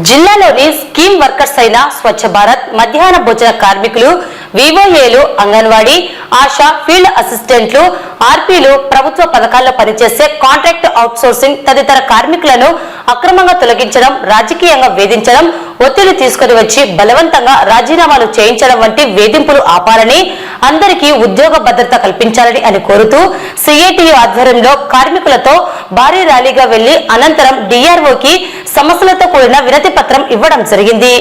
జిల్లాలోని scheme workers అయిన స్వచ్ఛ భారత్ మధ్యాహ్న భోజన కార్మికులు వివోఏలు అంగన్వాడీ ఆశా ఫీల్డ్ అసిస్టెంట్లు ఆర్పీలు ప్రభుత్వ పథకాల్లో పనిచేసే కాంట్రాక్ట్ అవుట్సోర్సింగ్ తదితర కార్మికులను అక్రమంగా తొలగించడం రాజకీయంగా వేధించడం ఒత్తిడి తీసుకుని వచ్చి బలవంతంగా రాజీనామాలు చేయించడం వంటి వేధింపులు ఆపాలని అందరికీ ఉద్యోగ భద్రత కల్పించాలని అని కోరుతూ సిఐటియు ఆధ్వర్యంలో కార్మికులతో భారీ ర్యాలీగా వెళ్ళి అనంతరం డిఆర్ఓకి సమస్యలతో కూడిన వినతి పత్రం ఇవ్వడం జరిగింది.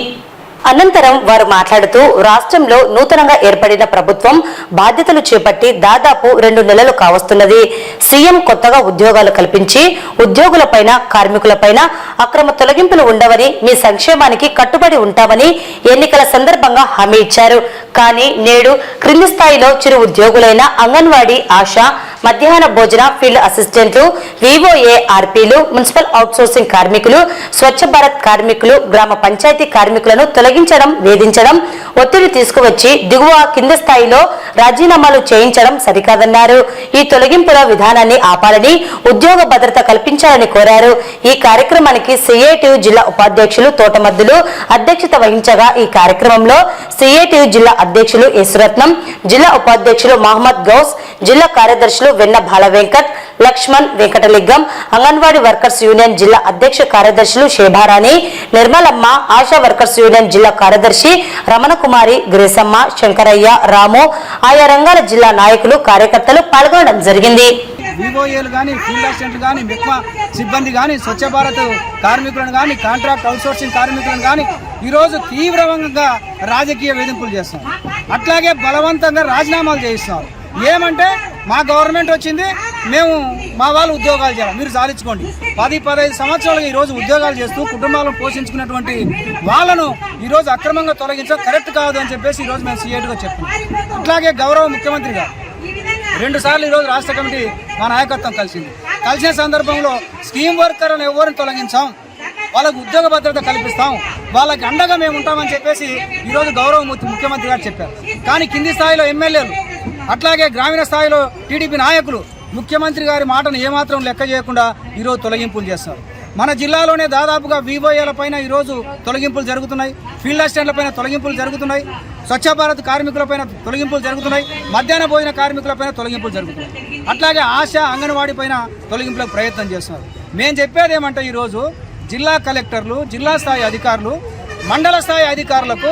అనంతరం వారు మాట్లాడుతూ రాష్ట్రంలో నూతనంగా ఏర్పడిన ప్రభుత్వం బాధ్యతలు చేపట్టి దాదాపు రెండు నెలలు కావస్తున్నది. సీఎం కొత్తగా ఉద్యోగాలు కల్పించి ఉద్యోగులపైన కార్మికులపైన అక్రమ తొలగింపులు ఉండవని మీ సంక్షేమానికి కట్టుబడి ఉంటామని ఎన్నికల సందర్భంగా హామీ ఇచ్చారు. కానీ నేడు క్రింది స్థాయిలో చిరు ఉద్యోగులైన అంగన్వాడీ ఆశ మధ్యాహ్న భోజన ఫీల్డ్ అసిస్టెంట్లు వివోఏఆర్పీలు మున్సిపల్ అవుట్సోర్సింగ్ కార్మికులు స్వచ్ఛ భారత్ కార్మికులు గ్రామ పంచాయతీ కార్మికులను తొలగించడం వేధించడం ఒత్తిడి తీసుకువచ్చి దిగువ కింద స్థాయిలో రాజీనామాలు చేయించడం సరికాదన్నారు. ఈ తొలగింపుల విధానాన్ని ఆపాలని ఉద్యోగ భద్రత కల్పించాలని కోరారు. ఈ కార్యక్రమానికి సిఐటియు జిల్లా ఉపాధ్యక్షులు తోటమద్దులు అధ్యక్షత వహించగా ఈ కార్యక్రమంలో సిఐటియు జిల్లా అధ్యక్షులు యేసురత్నం జిల్లా ఉపాధ్యక్షులు మహమ్మద్ గౌస్ జిల్లా కార్యదర్శులు వెన్న బాల వెంకట్ లక్ష్మణ్ వెంకటలింగం అంగన్వాడీ వర్కర్స్ యూనియన్ జిల్లా అధ్యక్ష కార్యదర్శులు శేభారాణి నిర్మలమ్మ ఆశా వర్కర్స్ యూనియన్ జిల్లా కార్యదర్శి రమణకుమారి గ్రేసమ్మ శంకరయ్య రాము ఆయా రంగాల జిల్లా నాయకులు కార్యకర్తలు పాల్గొనడం జరిగింది. వివోఏలు కానీ ఫీల్డ్ అసిస్టెంట్లు కానీ మెక్మా సిబ్బంది కానీ స్వచ్ఛ భారత్ కార్మికులను కానీ కాంట్రాక్ట్ అవుట్సోర్సింగ్ కార్మికులను కానీ ఈరోజు తీవ్రంగా రాజకీయ వేధింపులు చేస్తున్నారు. అట్లాగే బలవంతంగా రాజీనామాలు చేయిస్తున్నారు. ఏమంటే మా గవర్నమెంట్ వచ్చింది మేము మా వాళ్ళు ఉద్యోగాలు చేయాలి మీరు సాధించుకోండి పది పదహైదు సంవత్సరాలుగా ఈరోజు ఉద్యోగాలు చేస్తూ కుటుంబాలను పోషించుకున్నటువంటి వాళ్ళను ఈరోజు అక్రమంగా తొలగించడం కరెక్ట్ కాదు అని చెప్పేసి ఈరోజు మేము సీఎట్గా చెప్తున్నాం అట్లాగే గౌరవ ముఖ్యమంత్రి గారు రెండు సార్లు ఈరోజు రాష్ట్ర కమిటీ మా నాయకత్వం కలిసింది. కలిసిన సందర్భంలో స్కీమ్ వర్కర్లను ఎవరిని తొలగించాం? వాళ్ళకు ఉద్యోగ భద్రత కల్పిస్తాం. వాళ్ళకి అండగా మేము ఉంటామని చెప్పేసి ఈరోజు గౌరవ ముఖ్యమంత్రి గారు చెప్పారు. కానీ కింది స్థాయిలో ఎమ్మెల్యేలు అట్లాగే గ్రామీణ స్థాయిలో టీడీపీ నాయకులు ముఖ్యమంత్రి గారి మాటను ఏమాత్రం లెక్క చేయకుండా ఈరోజు తొలగింపులు చేస్తారు. మన జిల్లాలోనే దాదాపుగా వివోఏల పైన ఈరోజు తొలగింపులు జరుగుతున్నాయి. ఫీల్డ్ అసిస్టెంట్ల పైన తొలగింపులు జరుగుతున్నాయి. స్వచ్ఛ భారత్ కార్మికులపైన తొలగింపులు జరుగుతున్నాయి. మధ్యాహ్న భోజన కార్మికులపైన తొలగింపులు జరుగుతున్నాయి. అట్లాగే ఆశ అంగన్వాడీ పైన తొలగింపులకు ప్రయత్నం చేస్తున్నారు. మేము చెప్పేది ఏమంటే ఈరోజు జిల్లా కలెక్టర్లు జిల్లా స్థాయి అధికారులు మండల స్థాయి అధికారులకు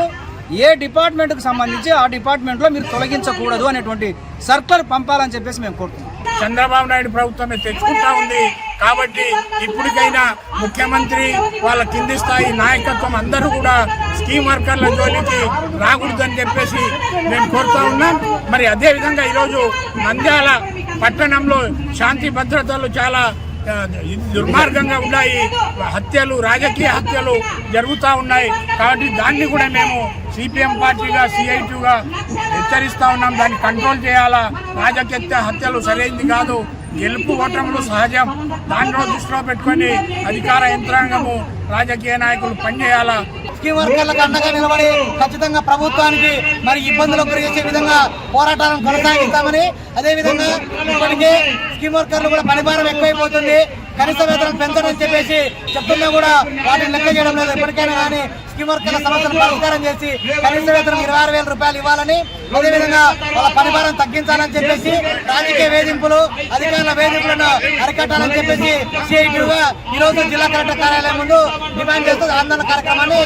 ఏ డిపార్ట్మెంట్కి సంబంధించి ఆ డిపార్ట్మెంట్లో మీరు తొలగించకూడదు అనేటువంటి సర్కులర్ పంపాలని చెప్పేసి మేము కోరుతున్నాం. చంద్రబాబు నాయుడు ప్రభుత్వమే తెచ్చుకుంటా ఉంది. కాబట్టి ఇప్పటికైనా ముఖ్యమంత్రి వాళ్ళ కింది స్థాయి నాయకత్వం అందరూ కూడా స్కీమ్ వర్కర్ల జోలికి రాకూడదని చెప్పేసి మేము కోరుతా ఉన్నాం. మరి అదేవిధంగా ఈరోజు నంద్యాల పట్టణంలో శాంతి భద్రతలు చాలా దుర్మార్గంగా ఉన్నాయి. హత్యలు రాజకీయ హత్యలు జరుగుతూ ఉన్నాయి. కాబట్టి దాన్ని కూడా మేము సిపిఎం పార్టీగా సిఐటిగా హెచ్చరిస్తూ ఉన్నాం. దాన్ని కంట్రోల్ చేయాలా? రాజకీయ హత్యలు సరైంది కాదు. గెలుపు ఓటములు సహజం. దాంట్లో దృష్టిలో పెట్టుకొని అధికార యంత్రాంగము రాజకీయ నాయకులు పనిచేయాలా? స్కీమ్ వర్కర్లకు అండగా నిలబడి ఖచ్చితంగా ప్రభుత్వానికి మరి ఇబ్బందులకు గురిచేసే విధంగా పోరాటాలను కొనసాగిస్తామని అదేవిధంగా ఇప్పటికే స్కీమ్ వర్కర్లు కూడా పనిభారం ఎక్కువైపోతుంది. కనీస వేతనం పెంచడం చెప్పేసి చెప్తున్నా కూడా వాటిని లెక్క చేయడం లేదు. ఎప్పటికైనా కానీ స్కీమ్ వర్కర్ల సమస్యను పరిష్కారం చేసి కనీస వేతనం ఇరవై ఆరు వేల రూపాయలు ఇవ్వాలని అదేవిధంగా వాళ్ళ పనిభారం తగ్గించాలని చెప్పేసి రాజకీయ వేధింపులు అధికారుల వేధింపులను అరికట్టాలని చెప్పేసి సిఐటిగా ఈరోజు రోజు జిల్లా కలెక్టర్ కార్యాలయం ముందు డిమాండ్ చేస్తూ ఆందోళన కార్యక్రమాన్ని